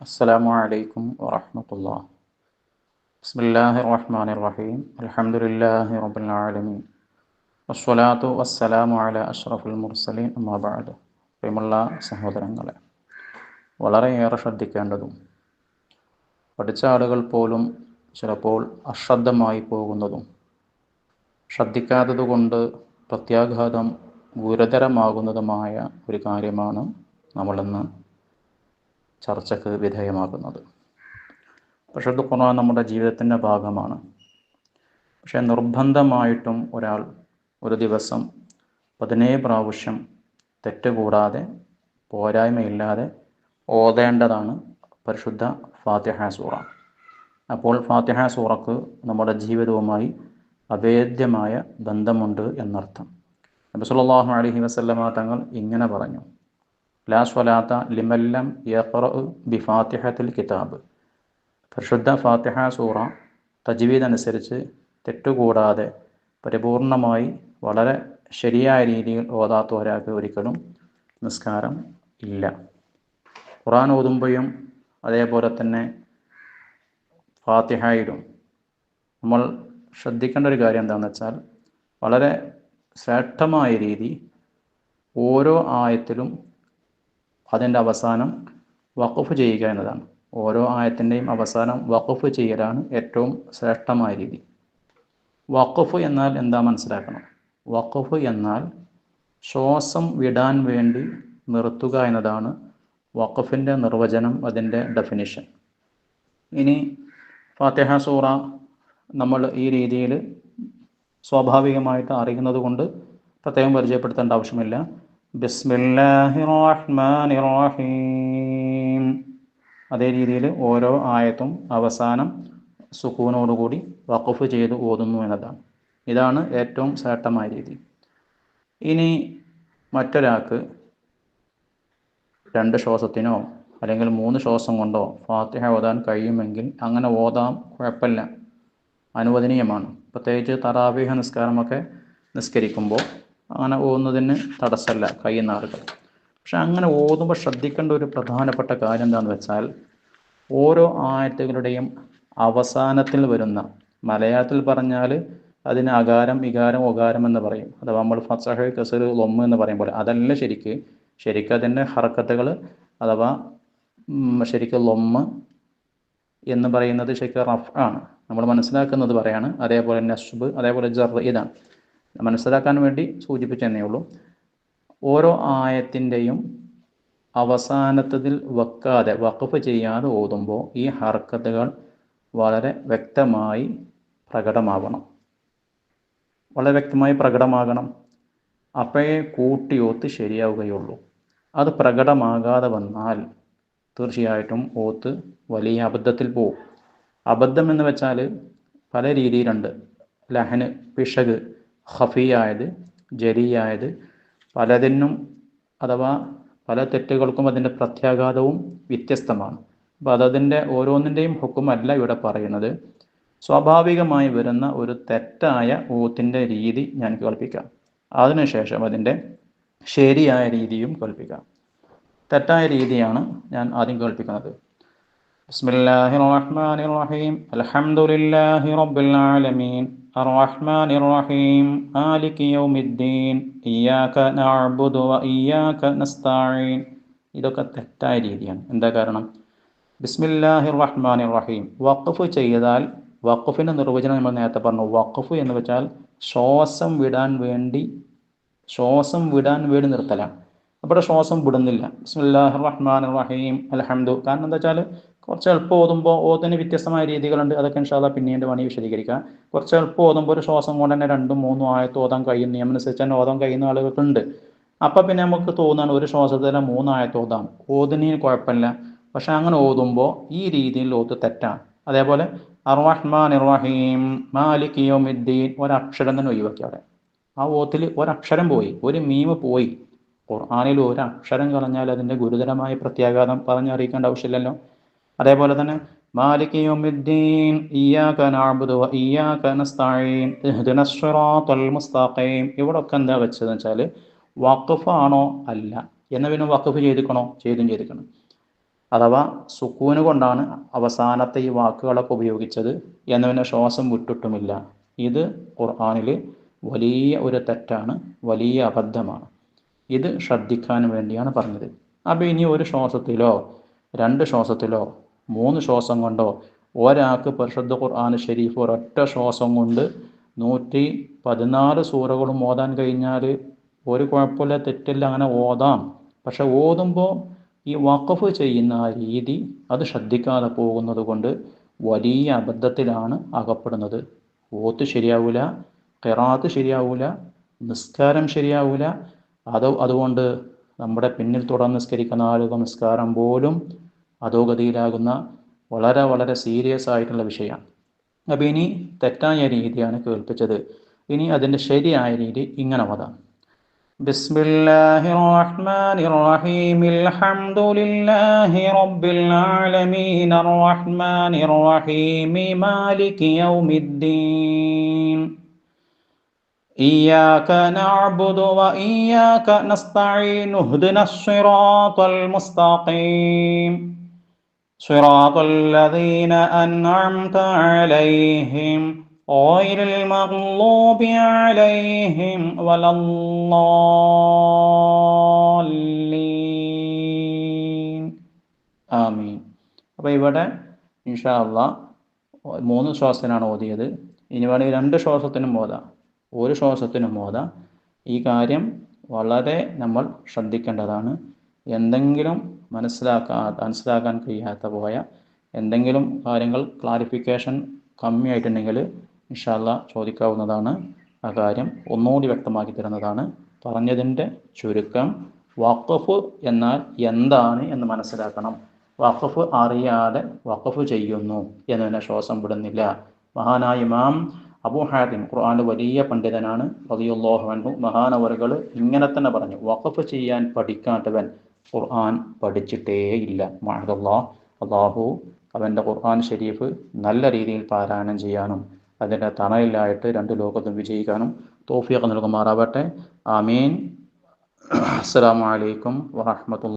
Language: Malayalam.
السلام عليكم ورحمة الله بسم الله الرحمن الرحيم الحمد لله رب العالمين والصلاة والسلام على أشرف المرسلين أما بعد പ്രിയമുള്ള സഹോദരങ്ങളെ വളരെയേറെ ശ്രദ്ധിക്കേണ്ടതും പഠിച്ച ആളുകൾ പോലും ചിലപ്പോൾ അശ്രദ്ധമായി പോകുന്നതും ശ്രദ്ധിക്കാത്തതുകൊണ്ട് പ്രത്യാഘാതം ഗുരുതരമാകുന്നതുമായ ഒരു കാര്യമാണ് നമ്മളിന്ന് ചർച്ചയ്ക്ക് വിധേയമാകുന്നത്. പരിശുദ്ധ ഖുർആൻ നമ്മുടെ ജീവിതത്തിന്റെ ഭാഗമാണ്. പക്ഷേ നിർബന്ധമായിട്ടും ഒരാൾ ഒരു ദിവസം പതിനേഴ് പ്രാവശ്യം തെറ്റുകൂടാതെ പോരായ്മയില്ലാതെ ഓതേണ്ടതാണ് പരിശുദ്ധ ഫാത്തിഹ സൂറ. അപ്പോൾ ഫാത്തിഹ സൂറക്ക് നമ്മുടെ ജീവിതവുമായി അഭേദ്യമായ ബന്ധമുണ്ട് എന്നർത്ഥം. നബി അലഹി അലൈഹി വസല്ലമ തങ്ങൾ ഇങ്ങനെ പറഞ്ഞു. ലാ സ്വലാത്ത ലിമല്ലം യഖറ ബി ഫാത്തിഹത്തിൽ കിതാബ്. പരിശുദ്ധ ഫാത്തിഹ സൂറ തജ്വീദ് അനുസരിച്ച് തെറ്റുകൂടാതെ പരിപൂർണമായി വളരെ ശരിയായ രീതിയിൽ ഓതാത്ത ഒരാൾക്ക് ഒരിക്കലും നിസ്കാരം ഇല്ല. ഖുറാൻ ഓതുമ്പോഴും അതേപോലെ തന്നെ ഫാത്തിഹയിലും നമ്മൾ ശ്രദ്ധിക്കേണ്ട ഒരു കാര്യം എന്താണെന്ന് വെച്ചാൽ വളരെ ശ്രേഷ്ഠമായ രീതി ഓരോ ആയത്തിലും അതിന്റെ അവസാനം വഖഫ് ചെയ്യുക എന്നതാണ്. ഓരോ ആയത്തിന്റെയും അവസാനം വഖഫ് ചെയ്യലാണ് ഏറ്റവും ശ്രേഷ്ഠമായ രീതി. വഖഫ് എന്നാൽ എന്താ മനസ്സിലാക്കണം? വഖഫ് എന്നാൽ ശ്വാസം വിടാൻ വേണ്ടി നിർത്തുക എന്നതാണ് വഖഫിന്റെ നിർവചനം അതിന്റെ ഡെഫിനിഷൻ ഇനി ഫാത്തിഹ സൂറ നമ്മൾ ഈ രീതിയിൽ സ്വാഭാവികമായിട്ട് അറിയുന്നത് കൊണ്ട് പ്രത്യേകം പരിചയപ്പെടുത്തേണ്ട ആവശ്യമില്ല. റഹീം അതേ രീതിയിൽ ഓരോ ആയത്തും അവസാനം സുക്കൂനോടുകൂടി വഖഫ് ചെയ്ത് ഓതുന്നു എന്നതാണ്. ഇതാണ് ഏറ്റവും ശ്രേഷ്ഠമായ രീതി. ഇനി മറ്റൊരാൾക്ക് രണ്ട് ശ്വാസത്തിനോ അല്ലെങ്കിൽ മൂന്ന് ശ്വാസം കൊണ്ടോ ഫാത്തിഹ ഓതാൻ കഴിയുമെങ്കിൽ അങ്ങനെ ഓതാം കുഴപ്പമില്ല. അനുവദനീയമാണ്. പ്രത്യേകിച്ച് തറാവീഹ നിസ്കാരമൊക്കെ നിസ്കരിക്കുമ്പോൾ അങ്ങനെ ഓതുന്നതിന് തടസ്സമല്ല ആളുകൾ പക്ഷെ അങ്ങനെ ഓതുമ്പോൾ ശ്രദ്ധിക്കേണ്ട ഒരു പ്രധാനപ്പെട്ട കാര്യം എന്താണെന്ന് വെച്ചാൽ ഓരോ ആയത്തുകളുടെയും അവസാനത്തിൽ വരുന്ന മലയാളത്തിൽ പറഞ്ഞാൽ അതിന് അകാരം ഇകാരം ഒകാരം എന്ന് പറയും. അഥവാ നമ്മൾ ഫസഹ് കസർ ലൊമ്മ് എന്ന് പറയും പോലെ. അതല്ല ശരിക്ക്. ശരിക്കും അതിന്റെ ഹറക്കത്തുകൾ അഥവാ ശരിക്കും ലൊമ്മ് എന്ന് പറയുന്നത് ശരിക്കും റഫ് ആണ് നമ്മൾ മനസ്സിലാക്കുന്നത് പറയാണ്. അതേപോലെ നസ്ബ് അതേപോലെ ജർ ഇതാണ്. മനസ്സിലാക്കാൻ വേണ്ടി സൂചിപ്പിച്ചെന്നേ ഉള്ളൂ. ഓരോ ആയത്തിന്റെയും അവസാനത്തതിൽ വെക്കാതെ വഖഫ് ചെയ്യാതെ ഓതുമ്പോൾ ഈ ഹർക്കത്തുകൾ വളരെ വ്യക്തമായി പ്രകടമാവണം. വളരെ വ്യക്തമായി പ്രകടമാകണം. അപ്പോഴേ കൂട്ടിയോത്ത് ശരിയാവുകയുള്ളൂ. അത് പ്രകടമാകാതെ വന്നാൽ തീർച്ചയായിട്ടും ഓത്ത് വലിയ അബദ്ധത്തിൽ പോകും അബദ്ധം എന്ന് വെച്ചാൽ പല രീതിയിലുണ്ട്. ലഹന് പിശക് ഹഫിയായത് ജരിയായത് പലതിനും അഥവാ പല തെറ്റുകൾക്കും അതിന്റെ പ്രത്യാഘാതവും വ്യത്യസ്തമാണ്. അപ്പോൾ അതതിന്റെ ഓരോന്നിന്റെയും ഹുക്കുമല്ല ഇവിടെ പറയുന്നത്. സ്വാഭാവികമായി വരുന്ന ഒരു തെറ്റായ ഊത്തിന്റെ രീതി ഞാൻ കേൾപ്പിക്കാം. അതിനുശേഷം അതിന്റെ ശരിയായ രീതിയും കേൾപ്പിക്കാം. തെറ്റായ രീതിയാണ് ഞാൻ ആദ്യം കേൾപ്പിക്കുന്നത്. ബിസ്മില്ലാഹിർ റഹ്മാനിർ റഹീം. റബ്ബിൽ ആലമീൻ. الرحمن الرحيم مالك يوم الدين إياك نعبد وإياك نستعين ഇതൊക്കെ തെറ്റായ രീതിയാണ് എന്താ കാരണം ബിസ്മില്ലാഹിർ റഹ്മാൻ റഹീം വഖഫ് ചെയ്താൽ വഖഫിൻ്റെ നിർവചനം നമ്മൾ നേരത്തെ പറഞ്ഞു വഖഫ് എന്ന് വെച്ചാൽ ശ്വാസം വിടാൻ വേണ്ടി ശ്വാസം വിടാൻ വേണ്ടി നിർത്തലാണ് അവിടെ ശ്വാസം വിടുന്നില്ല ബിസ്മില്ലാഹിർ റഹ്മാൻ റഹീം അലഹമ്മദ് കാരണം എന്താ വെച്ചാൽ കുറച്ച് എളുപ്പം ഓതുമ്പോൾ ഓതിന് വ്യത്യസ്തമായ രീതികളുണ്ട്. അതൊക്കെ ഇൻഷാല്ല പിന്നീട് പണി വിശദീകരിക്കാം. കുറച്ച് എളുപ്പം ഓതുമ്പോൾ ഒരു ശ്വാസം കൊണ്ട് തന്നെ രണ്ടും മൂന്നും ആയത്ത് ഓതാൻ കഴിയും. നിയമനുസരിച്ച് തന്നെ ഓതാൻ കഴിയുന്ന ആളുകൾക്കുണ്ട്. അപ്പം പിന്നെ നമുക്ക് തോന്നുകയാണ് ഒരു ശ്വാസത്തിൽ മൂന്നായത്ത് ഓതാം. ഓതിന് കുഴപ്പമില്ല. പക്ഷെ അങ്ങനെ ഓതുമ്പോൾ ഈ രീതിയിൽ ഓത്ത് തെറ്റാണ് അതേപോലെ അർവാഹ്മാ നിർവാഹീം മാലിക് യോമിദ്ദീൻ ഒരക്ഷരം തന്നെ ഒഴിവാക്കി അവിടെ. ആ ഓത്തിൽ ഒരക്ഷരം പോയി. ഒരു മീമ് പോയി. ഖുർആാനിൽ ഒരു അക്ഷരം കളഞ്ഞാൽ അതിന്റെ ഗുരുതരമായ പ്രത്യാഘാതം പറഞ്ഞറിയിക്കേണ്ട ആവശ്യമില്ലല്ലോ. അതേപോലെ തന്നെ മാലിക് യൗമിദ്ദീൻ ഇയ്യാക നഅബ്ദു വ ഇയ്യാക നസ്തഈൻ മുസ്തഖീം. ഇവിടെ ഒക്കെ എന്താ വെച്ചതെന്ന് വെച്ചാൽ വഖഫ് ആണോ അല്ല. എന്ന പിന്നെ വഖഫ് ചെയ്തിക്കണോ? ചെയ്തും ചെയ്തിക്കണം. അഥവാ സുക്കൂന് കൊണ്ടാണ് അവസാനത്തെ ഈ വാക്കുകളൊക്കെ ഉപയോഗിച്ചത്. എന്നവനെ ശ്വാസം വിട്ടിട്ടുമില്ല. ഇത് ഖുർആാനിൽ വലിയ ഒരു തെറ്റാണ് വലിയ അബദ്ധമാണ്. ഇത് ശ്രദ്ധിക്കാൻ വേണ്ടിയാണ് പറഞ്ഞത്. അപ്പോൾ ഇനി ഒരു ശ്വാസത്തിലോ രണ്ട് ശ്വാസത്തിലോ മൂന്ന് ശ്വാസം കൊണ്ടോ ഒരാൾക്ക് പരിശുദ്ധ ഖുർആൻ ഷെരീഫ് ഒരൊറ്റ ശ്വാസം കൊണ്ട് നൂറ്റി പതിനാല് സൂറകളും ഓതാൻ കഴിഞ്ഞാൽ ഒരു കുഴപ്പമില്ല തെറ്റില്ല അങ്ങനെ ഓതാം. പക്ഷെ ഓതുമ്പോൾ ഈ വഖഫ് ചെയ്യുന്ന രീതി അത് ശ്രദ്ധിക്കാതെ പോകുന്നത് കൊണ്ട് വലിയ അബദ്ധത്തിലാണ് അകപ്പെടുന്നത്. ഓത്ത് ശരിയാവില്ല കെറാത്ത് ശരിയാവില്ല നിസ്കാരം ശരിയാവില്ല അത് അതുകൊണ്ട് നമ്മുടെ പിന്നിൽ തുടർന്ന് നിസ്കരിക്കുന്ന ആളുകൾ നിസ്കാരം പോലും അധോഗതിയിലാകുന്ന വളരെ വളരെ സീരിയസ് ആയിട്ടുള്ള വിഷയമാണ് അപ്പോൾ ഇനി തെറ്റായ രീതിയാണ് കേൾപ്പിച്ചത് ഇനി അതിൻ്റെ ശരിയായ രീതി ഇങ്ങനെ വതാം بسم الله الرحمن الرحيم الحمد لله رب العالمين الرحمن الرحيم مالك يوم الدين إياك نعبد وإياك نستعين اهدنا الصراط المستقيم صراط الذين أنعمت عليهم غير المغلوب عليهم ولا الضالين ആമീൻ അപ്പോൾ ഇവിടെ ഇൻഷാ അള്ളാ മൂന്ന് ശ്വാസത്തിനാണ് ഓതിയത് ഇനി വേണമെങ്കിൽ രണ്ട് ശ്വാസത്തിനും ഓതാം ഒരു ശ്വാസത്തിനും ഓതാം ഈ കാര്യം വളരെ നമ്മൾ ശ്രദ്ധിക്കേണ്ടതാണ് എന്തെങ്കിലും മനസ്സിലാക്കാ മനസ്സിലാക്കാൻ കഴിയാത്ത പോയ എന്തെങ്കിലും കാര്യങ്ങൾ ക്ലാരിഫിക്കേഷൻ കമ്മിയായിട്ടുണ്ടെങ്കിൽ ഇൻഷാല്ല ചോദിക്കാവുന്നതാണ്. ആ കാര്യം ഒന്നുകൂടി വ്യക്തമാക്കി തരുന്നതാണ്. പറഞ്ഞതിന്റെ ചുരുക്കം വഖഫ് എന്നാൽ എന്താണ് എന്ന് മനസ്സിലാക്കണം. വഖഫ് അറിയാതെ വഖഫ് ചെയ്യുന്നു എന്നതിനെ ശ്വാസം വിടുന്നില്ല. മഹാനായ ഇമാം അബു ഹാദിം ഖുർആൻ വലിയ പണ്ഡിതനാണ്. അൻഹു മഹാനവറുകൾ ഇങ്ങനെ തന്നെ പറഞ്ഞു. വഖഫ് ചെയ്യാൻ പഠിക്കാത്തവൻ ഖുർആൻ പഠിച്ചിട്ടേ ഇല്ല മഹദല്ലാ അള്ളാഹു അവന്റെ ഖുർആൻ ഷരീഫ് നല്ല രീതിയിൽ പാരായണം ചെയ്യാനും അതിന്റെ തണലിലായിട്ട് രണ്ട് ലോകത്തും വിജയിക്കാനും തോഫിയൊക്കെ നൽകുമാറാവട്ടെ. ആമീൻ. അസ്സാം അലൈക്കും വറഹ്മത്തുള്ളാഹി